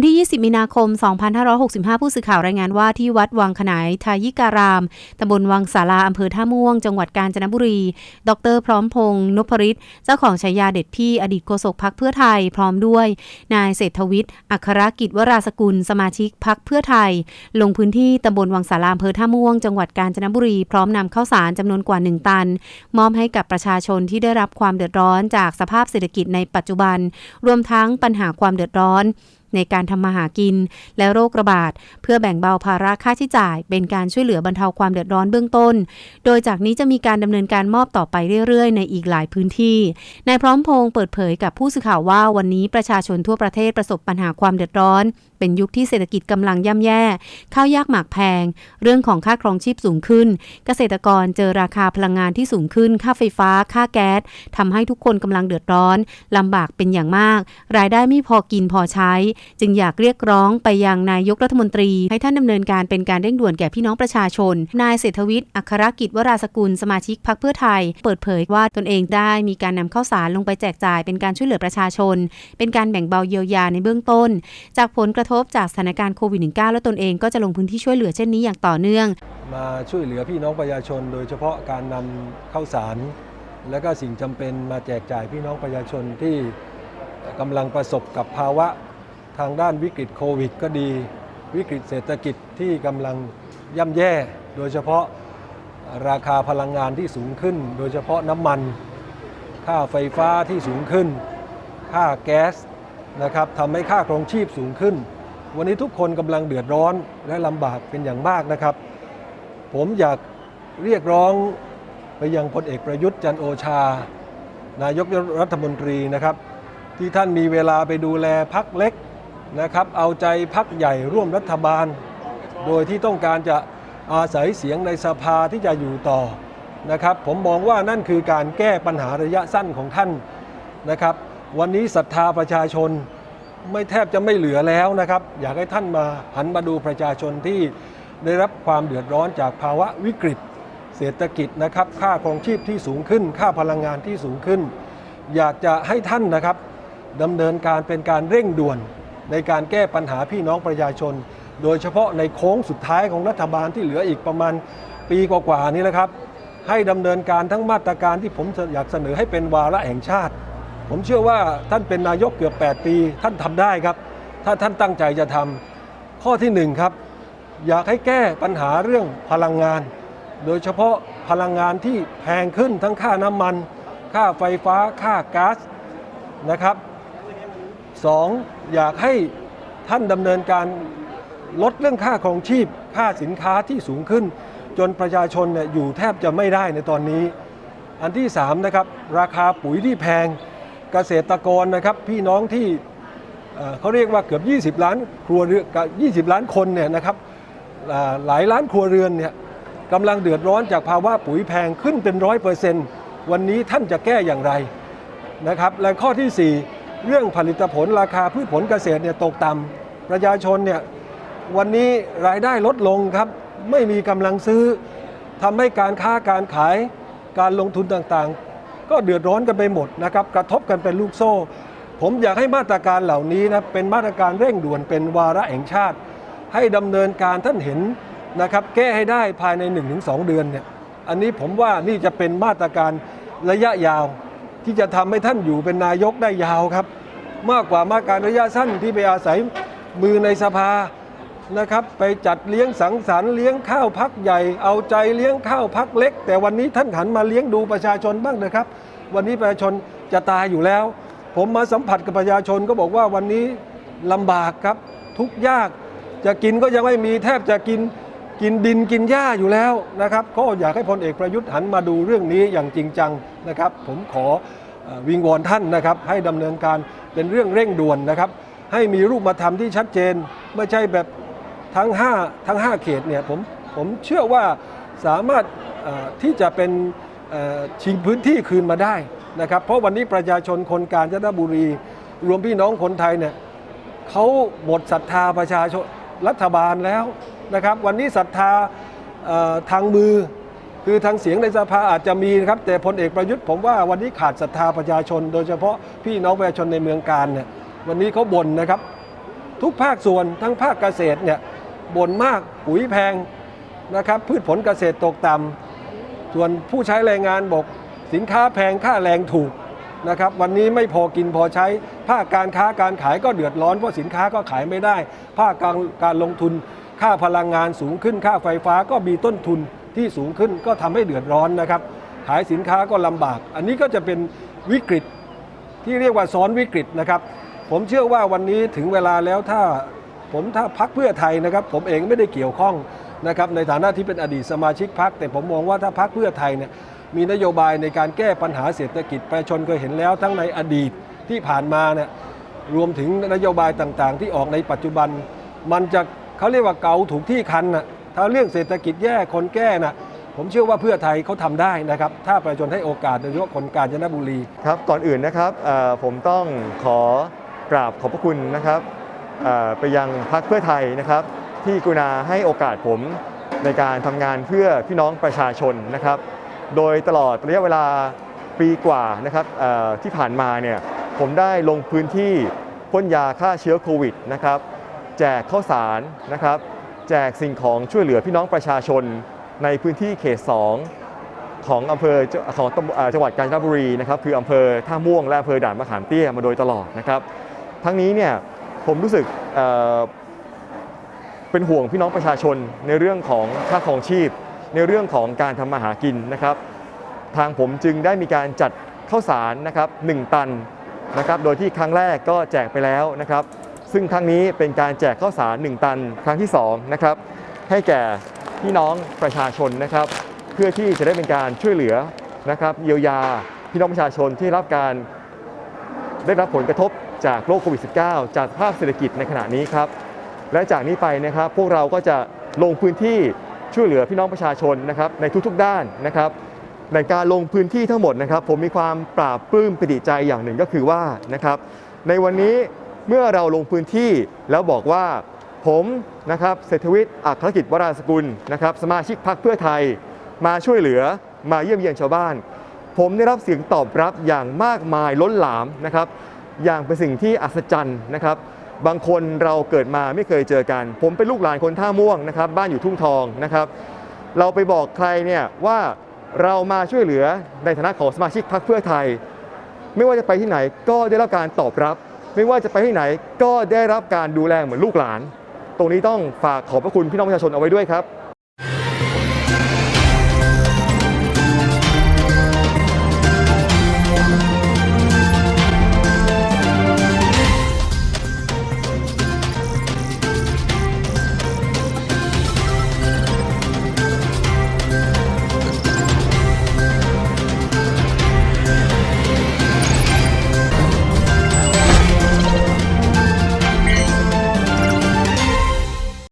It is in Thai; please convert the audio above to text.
วันที่ 20 มีนาคม 2565 ผู้สื่อข่าวรายงานว่าที่วัดวังขนายทายิการาม ตำบลวังสาราอำเภอท่าม่วง จังหวัดกาญจนบุรี ดรพร้อมพงษ์นพริตเจ้าของฉายาเด็ดพี่ อดีตโฆษกพักเพื่อไทย พร้อมด้วย นายเศรษฐวิทย์ อัครกิจวราสกุล สมาชิกพักเพื่อไทย ลงพื้นที่ตำบลวังสาราอำเภอท่าม่วง จังหวัดกาญจนบุรี พร้อมนำข้าวสารจำนวนกว่า 1 ตัน มอบให้กับประชาชนที่ได้รับความเดือดร้อนจากสภาพเศรษฐกิจในปัจจุบัน รวมทั้งปัญหาความเดือดร้อน ในการทำมาหากิน และโรคระบาด เพื่อแบ่งเบาภาระค่าใช้จ่าย เป็นการช่วยเหลือบรรเทาความเดือดร้อนเบื้องต้น โดยจากนี้จะมีการดำเนินการมอบต่อไปเรื่อยๆ ในอีกหลายพื้นที่นายพร้อมพงษ์เปิดเผยกับผู้สื่อข่าวว่าวันนี้ประชาชนทั่วประเทศประสบปัญหาความเดือดร้อน เป็นยุคที่เศรษฐกิจกำลังย่ำแย่ ข้าวยากหมากแพง เรื่องของค่าครองชีพสูงขึ้น เกษตรกรเจอราคาพลังงานที่สูงขึ้น ค่าไฟฟ้า ค่าแก๊สทำให้ทุกคนกำลังเดือดร้อนลำบากเป็นอย่างมาก รายได้ไม่พอกินพอใช้จึงอยากเรียกร้องไปยังนายกรัฐมนตรี ให้ท่านดำเนินการเป็นการเร่งด่วนแก่พี่น้องประชาชน นายเศรษฐวิทย์อัครกิจวราสกุลสมาชิกพรรคเพื่อไทย เปิดเผยว่าตนเองได้มีการนำข้าวสารลงไปแจกจ่ายเป็นการช่วยเหลือประชาชน เป็นการแบ่งเบาเยียวยาในเบื้องต้น จากผลกระทบจากสถานการณ์โควิด -19 และตนเองก็จะลงพื้นที่ช่วยเหลือเช่นนี้อย่างต่อเนื่อง มาช่วยเหลือพี่น้องประชาชน โดยเฉพาะการนำข้าวสาร และก็สิ่งจำเป็นมาแจกจ่ายพี่น้องประชาชนที่กำลังประสบกับภาวะ ทางด้านวิกฤตโควิด ก็ดี วิกฤตเศรษฐกิจที่กำลังย่ำแย่ โดยเฉพาะราคาพลังงานที่สูงขึ้น โดยเฉพาะน้ำมัน ค่าไฟฟ้าที่สูงขึ้น ค่าแก๊สนะครับทำให้ค่าครองชีพสูงขึ้น วันนี้ทุกคนกำลังเดือดร้อนและลำบากเป็นอย่างมากนะครับ ผมอยากเรียกร้องไปยังพลเอกประยุทธ์จันโอชา นายกรัฐมนตรีนะครับ ที่ท่านมีเวลาไปดูแลพักเล็ก นะครับเอาใจพักใหญ่ร่วมรัฐบาล โดยที่ต้องการจะอาศัยเสียงในสภาที่จะอยู่ต่อนะครับผมมองว่านั่นคือการแก้ปัญหาระยะสั้นของท่านนะครับ วันนี้ศรัทธาประชาชนไม่แทบจะไม่เหลือแล้วนะครับ อยากให้ท่านมาหันมาดูประชาชนที่ได้รับความเดือดร้อนจากภาวะวิกฤต เศรษฐกิจนะครับ ค่าครองชีพที่สูงขึ้น ค่าพลังงานที่สูงขึ้น อยากจะให้ท่านนะครับดำเนินการเป็นการเร่งด่วน ในการแก้ปัญหาพี่น้องประชาชน โดยเฉพาะในโค้งสุดท้ายของรัฐบาลที่เหลืออีกประมาณปีกว่าๆนี้นะครับ ให้ดำเนินการทั้งมาตรการที่ผมอยากเสนอให้เป็นวาระแห่งชาติ ผมเชื่อว่าท่านเป็นนายกเกือบ 8 ปี ท่านทำได้ครับ ถ้าท่านตั้งใจจะทำข้อที่หนึ่งครับ อยากให้แก้ปัญหาเรื่องพลังงาน โดยเฉพาะพลังงานที่แพงขึ้นทั้งค่าน้ำมัน ค่าไฟฟ้าค่าก๊าซนะครับ สองอยากให้ท่านดำเนินการลดเรื่องค่าครองชีพ ค่าสินค้าที่สูงขึ้น จนประชาชนเนี่ยอยู่แทบจะไม่ได้ในตอนนี้ อันที่3นะครับราคาปุ๋ยที่แพงเกษตรกรนะครับพี่น้องที่เเขาเรียกว่าเกือบ 20 ล้านครัวเรือนกับ20 ล้านคนเนี่ยนะครับหลายล้านครัวเรือนเนี่ยกำลังเดือดร้อนจากภาวะปุ๋ยแพงขึ้นเป็นร้อยเปอร์เซนต์วันนี้ท่านจะแก้อย่างไรนะครับและข้อที่ 4 เรื่องผลิตผลราคาพืชผลเกษตรเนี่ยตกต่ำประชาชนเนี่ยวันนี้รายได้ลดลงครับ ไม่มีกำลังซื้อทำให้การค้าการขายการลงทุนต่างๆ ก็เดือดร้อนกันไปหมดนะครับกระทบกันเป็นลูกโซ่ ผมอยากให้มาตรการเหล่านี้นะเป็นมาตรการเร่งด่วนเป็นวาระแห่งชาติ ให้ดำเนินการท่านเห็นนะครับแก้ให้ได้ภายใน 1-2 เดือนเนี่ยอันนี้ผมว่านี่จะเป็นมาตรการระยะยาว ที่จะทำให้ท่านอยู่เป็นนายกได้ยาวครับ มากกว่ามาตรการระยะสั้นที่ไปอาศัยมือในสภานะครับ ไปจัดเลี้ยงสังสรรค์เลี้ยงข้าวพักใหญ่ เอาใจเลี้ยงข้าวพักเล็ก แต่วันนี้ท่านหันมาเลี้ยงดูประชาชนบ้างนะครับ วันนี้ประชาชนจะตายอยู่แล้ว ผมมาสัมผัสกับประชาชนก็บอกว่าวันนี้ลำบากครับทุกยากจะกินก็ยังไม่มีแทบจะกิน กินดินกินหญ้าอยู่แล้วนะครับก็อยากให้พลเอกประยุทธ์หันมาดูเรื่องนี้อย่างจริงจังนะครับ ผมขอวิงวอนท่านนะครับ ให้ดำเนินการเป็นเรื่องเร่งด่วนนะครับ ให้มีรูปธรรมที่ชัดเจน ไม่ใช่แบบทั้ง 5 ทั้ง 5 เขตเนี่ยผมผมเชื่อว่าสามารถที่จะเป็นชิงพื้นที่คืนมาได้นะครับ เพราะวันนี้ประชาชนคนกาญจนบุรี รวมพี่น้องคนไทยเนี่ยเขาหมดศรัทธาประชาชนรัฐบาลแล้ว นะครับ วันนี้ศรัทธาทางมือ คือทางเสียงในสภาอาจจะมีนะครับ แต่พลเอกประยุทธ์ผมว่าวันนี้ขาดศรัทธาประชาชน โดยเฉพาะพี่น้องประชาชนในเมืองการเนี่ยวันนี้เขาบ่นนะครับ ทุกภาคส่วนทั้งภาคเกษตรเนี่ยบ่นมากปุ๋ยแพงนะครับพืชผลเกษตรตกต่ำส่วนผู้ใช้แรงงานบอกสินค้าแพงค่าแรงถูกนะครับวันนี้ไม่พอกินพอใช้ ภาคการค้าการขายก็เดือดร้อนเพราะสินค้าก็ขายไม่ได้ ภาคการการลงทุน ค่าพลังงานสูงขึ้นค่าไฟฟ้าก็มีต้นทุนที่สูงขึ้นก็ทำให้เดือดร้อนนะครับ ขายสินค้าก็ลำบาก อันนี้ก็จะเป็นวิกฤตที่เรียกว่าซ้อนวิกฤตนะครับ ผมเชื่อว่าวันนี้ถึงเวลาแล้วถ้าผมถ้าพักเพื่อไทยนะครับ ผมเองไม่ได้เกี่ยวข้องนะครับในฐานะที่เป็นอดีตสมาชิกพักแต่ผมมองว่าถ้าพักเพื่อไทยเนี่ยมีนโยบายในการแก้ปัญหาเศรษฐกิจประชาชนเคยเห็นแล้วทั้งในอดีตที่ผ่านมาเนี่ยรวมถึงนโยบายต่างๆ ที่ออกในปัจจุบันมันจะ เขาเรียกว่าเกาถูกที่คันนะถ้าเรื่องเศรษฐกิจแย่คนแก้นะผมเชื่อว่าเพื่อไทยเขาทำได้นะครับ ถ้าประชาชนให้โอกาสโดยเฉพาะคนกาญจนบุรีครับ ก่อนอื่นนะครับผมต้องขอกราบขอบพระคุณนะครับไปยังพรรคเพื่อไทยนะครับ ที่กุณาให้โอกาสผมในการทำงานเพื่อพี่น้องประชาชนนะครับ โดยตลอดระยะเวลาปีกว่านะครับที่ผ่านมาเนี่ยผมได้ลงพื้นที่พ่นยาฆ่าเชื้อโควิดนะครับ แจกข้าวสารนะครับ แจกสิ่งของช่วยเหลือพี่น้องประชาชนในพื้นที่เขต 2 ของอำเภอของตำบลอ่าจังหวัดกาญจนบุรีนะครับคืออำเภอท่าม่วงและอำเภอด่านมะขามเตี้ยมาโดยตลอดนะครับ ทั้งนี้เนี่ยผมรู้สึกเเป็นห่วงพี่น้องประชาชนในเรื่องของค่าครองชีพ ในเรื่องของการทำมาหากินนะครับ ทางผมจึงได้มีการจัดข้าวสารนะครับ1ตันนะครับ โดยที่ครั้งแรกก็แจกไปแล้วนะครับ ซึ่งครั้งนี้เป็นการแจกข้าวสาร 1 ตันครั้งที่2นะครับให้แก่พี่น้องประชาชนนะครับ เพื่อที่จะได้เป็นการช่วยเหลือนะครับเยียวยาพี่น้องประชาชนที่รับการได้รับผลกระทบจากโรคโควิด -19 จากภาพเศรษฐกิจในขณะนี้ครับ และจากนี้ไปนะครับพวกเราก็จะลงพื้นที่ช่วยเหลือพี่น้องประชาชนนะครับในทุกๆด้านนะครับในการลงพื้นที่ทั้งหมดนะครับ ผมมีความปราบปลื้มปิติใจอย่างหนึ่งก็คือว่านะครับในวันนี้ เมื่อเราลงพื้นที่แล้วบอกว่าผมนะครับเศรษฐวิทย์อัครกิจวราสกุลนะครับสมาชิกพรรคเพื่อไทย มาช่วยเหลือมาเยี่ยมเยียนชาวบ้าน ผมได้รับเสียงตอบรับอย่างมากมายล้นหลามนะครับ อย่างเป็นสิ่งที่อัศจรรย์นะครับ บางคนเราเกิดมาไม่เคยเจอกัน ผมเป็นลูกหลานคนท่าม่วงนะครับ บ้านอยู่ทุ่งทองนะครับ เราไปบอกใครเนี่ยว่าเรามาช่วยเหลือในฐานะของสมาชิกพรรคเพื่อไทย ไม่ว่าจะไปที่ไหนก็ได้รับการตอบรับ ไม่ว่าจะไปที่ไหนก็ได้รับการดูแลเหมือนลูกหลาน ตรงนี้ต้องฝากขอบพระคุณพี่น้องประชาชนเอาไว้ด้วยครับ